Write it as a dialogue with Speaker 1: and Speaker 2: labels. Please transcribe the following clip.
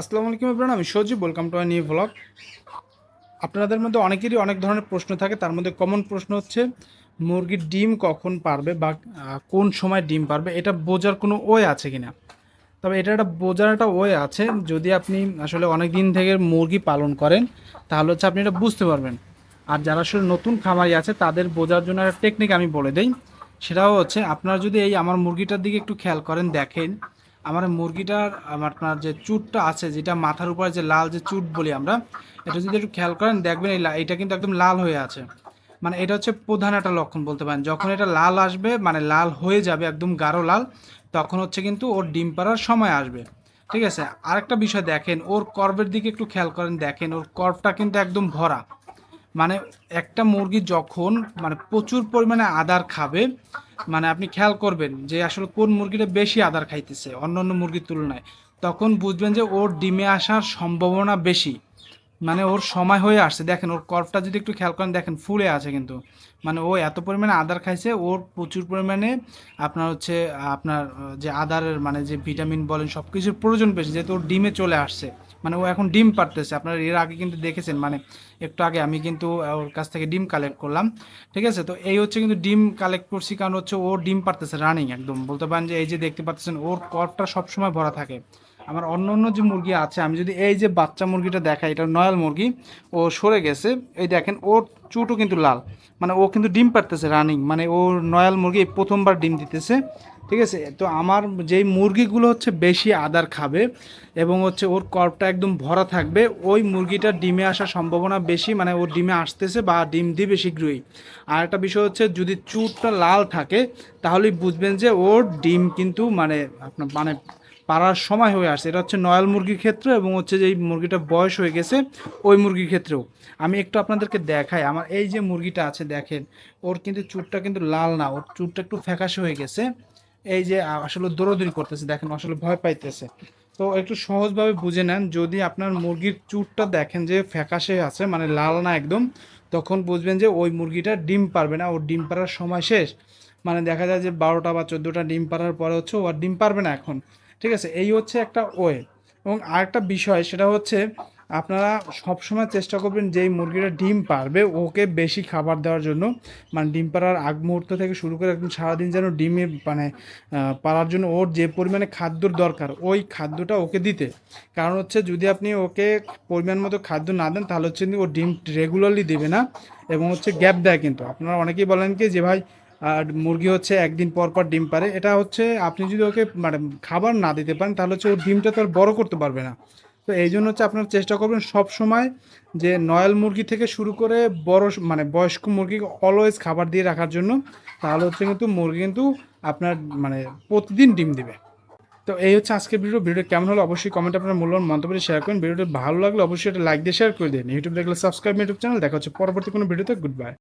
Speaker 1: আসসালামু আলাইকুম এভরিওয়ান আমি Sajib welcome to I new blog আপনাদের মধ্যে অনেকেরই অনেক ধরনের প্রশ্ন থাকে, তার মধ্যে কমন প্রশ্ন হচ্ছে, মুরগির ডিম কখন পারবে বা কোন সময় ডিম পারবে, এটা বোঝার কোনো ওয়ে আছে কিনা? তবে এটা একটা বোঝার একটা ওয়ে আছে, যদি আপনি আসলে অনেক দিন থেকে মুরগি পালন করেন, তাহলে হচ্ছে আপনি এটা বুঝতে পারবেন। আর যারা আসলে নতুন খামারি আছে, তাদের বোঝার জন্য একটা টেকনিক আমি বলে দিই, সেটাও হচ্ছে, আপনারা যদি এই আমার মুরগিটার দিকে একটু খেয়াল করেন, দেখেন আমার মুরগিটার আপনার যে চুটটা আছে, যেটা মাথার উপরে যে লাল যে চুট বলি আমরা, এটা যদি একটু খেয়াল করেন, দেখবেন এই এটা কিন্তু একদম লাল হয়ে আছে। মানে এটা হচ্ছে প্রধান একটা লক্ষণ বলতে পারেন। যখন এটা লাল আসবে মানে লাল হয়ে যাবে, একদম গাঢ় লাল, তখন হচ্ছে কিন্তু ওর ডিম পাড়ার সময় আসবে। ঠিক আছে? আরেকটা বিষয় দেখেন, ওর কর্বের দিকে একটু খেয়াল করেন, দেখেন, ওর কর্বটা কিন্তু একদম ভরা। মানে একটা মুরগি যখন মানে প্রচুর পরিমাণে আদার খাবে মানে আপনি খেয়াল করবেন যে আসলে কোন মুরগিটা বেশি আদার খাইতেছে, অন্য অন্য মুরগির তুলনায়। তখন বুঝবেন যে ওর ডিমে আসার সম্ভাবনা বেশি। মানে ওর সময় হয়ে আসছে। দেখেন, ওর কর্ভটা যদি একটু খেয়াল করেন, দেখেন ফুলে আছে কিন্তু। মানে ও এত পরিমাণে আদার খাইছে, ওর প্রচুর পরিমাণে আপনার হচ্ছে, আপনার যে আদারের মানে যে ভিটামিন বলেন সব কিছুর প্রয়োজন বেশি, যেহেতু ওর ডিমে চলে আসছে। মানে ও এখন ডিম পারতেছে আপনারা এর আগে কিন্তু দেখেছেন মানে একটু আগে আমি কিন্তু ওর কাছ থেকে ডিম কালেক্ট করলাম, ঠিক আছে? তো এই হচ্ছে কিন্তু ডিম কালেক্ট করছি কারণ হচ্ছে ও ডিম পারতেছে রানিং একদম। বলতে পারেন যে এই যে দেখতে পাচ্ছেন, ওর কর্পটা সবসময় ভরা থাকে। আমার অন্য অন্য যে মুরগি আছে, আমি যদি এই যে বাচ্চা মুরগিটা দেখাই, এটা নয়াল মুরগি, ও সরে গেছে। এই দেখেন, ওর চুটও কিন্তু লাল। মানে ও কিন্তু ডিম পারতেছে রানিং মানে ওর নয়াল মুরগি প্রথমবার ডিম দিতেছে। ঠিক আছে? তো আমার যেই মুরগিগুলো হচ্ছে বেশি আদার খাবে এবং হচ্ছে ওর কর্পটা একদম ভরা থাকবে, ওই মুরগিটার ডিমে আসার সম্ভাবনা বেশি মানে ওর ডিমে আসতেছে বা ডিম দিবে শীঘ্রই। আর একটা বিষয় হচ্ছে, যদি চুটটা লাল থাকে, তাহলেই বুঝবেন যে ওর ডিম কিন্তু মানে আপনার মানে পাড়ার সময় হয়ে আসছে। এটা হচ্ছে নয়াল মুরগির ক্ষেত্রে এবং হচ্ছে যে এই মুরগিটা বয়স হয়ে গেছে ওই মুরগির ক্ষেত্রেও। আমি একটু আপনাদেরকে দেখাই। আমার এই যে মুরগিটা আছে দেখেন, ওর কিন্তু চুটটা কিন্তু লাল না, ওর চুটটা একটু ফ্যাকাশে হয়ে গেছে। এই যে আসলে দৌড়দৌড়ি করতেছে, দেখেন আসলে ভয় পাইতেছে। তো একটু সহজভাবে বুঝে নেন, যদি আপনার মুরগির চুটটা দেখেন যে ফ্যাকাশে আছে মানে লাল না একদম, তখন বুঝবেন যে ওই মুরগিটা ডিম পারবে না। ওর ডিম পাড়ার সময় শেষ। মানে দেখা যায় যে বারোটা বা চোদ্দোটা ডিম পাড়ার পরে হচ্ছে ও আর ডিম পারবে না এখন। ঠিক আছে? এই হচ্ছে একটা ওয়ে। এবং আরেকটা বিষয়, সেটা হচ্ছে আপনারা সবসময় চেষ্টা করবেন যেই মুরগিটা ডিম পারবে, ওকে বেশি খাবার দেওয়ার জন্য। মানে ডিম পাড়ার আগ মুহূর্ত থেকে শুরু করে একদম সারাদিন যেন ডিমে মানে পাড়ার জন্য ওর যে পরিমাণে খাদ্যর দরকার, ওই খাদ্যটা ওকে দিতে। কারণ হচ্ছে যদি আপনি ওকে পরিমাণ মতো খাদ্য না দেন, তাহলে হচ্ছে ও ডিম রেগুলারলি দেবে না এবং হচ্ছে গ্যাপ দেয় কিন্তু। আপনারা অনেকেই বলেন কি যে, ভাই আর মুরগি হচ্ছে একদিন পর পর ডিম পারে। এটা হচ্ছে আপনি যদি ওকে মানে খাবার না দিতে পারেন, তাহলে হচ্ছে ওর ডিমটা তো আর বড় করতে পারবে না। তো এই জন্য হচ্ছে আপনারা চেষ্টা করবেন সব সময় যে নয়াল মুরগি থেকে শুরু করে বড় মানে বয়স্ক মুরগিকে অলওয়েজ খাবার দিয়ে রাখার জন্য, তাহলে হচ্ছে কিন্তু মুরগি কিন্তু আপনার মানে প্রতিদিন ডিম দিবে। তো এই হচ্ছে আজকের ভিডিও ভিডিও কেমন হলো অবশ্যই কমেন্ট আপনার মূল্যবান মন্তব্য শেয়ার করেন। ভিডিওটা ভালো লাগলে অবশ্যই এটা লাইক দিয়ে শেয়ার করে দিন। ইউটিউব দেখলে সাবস্ক্রাইব ইউটিউব চ্যানেল দেখা হচ্ছে পরবর্তী কোনো ভিডিওতে গুড বাই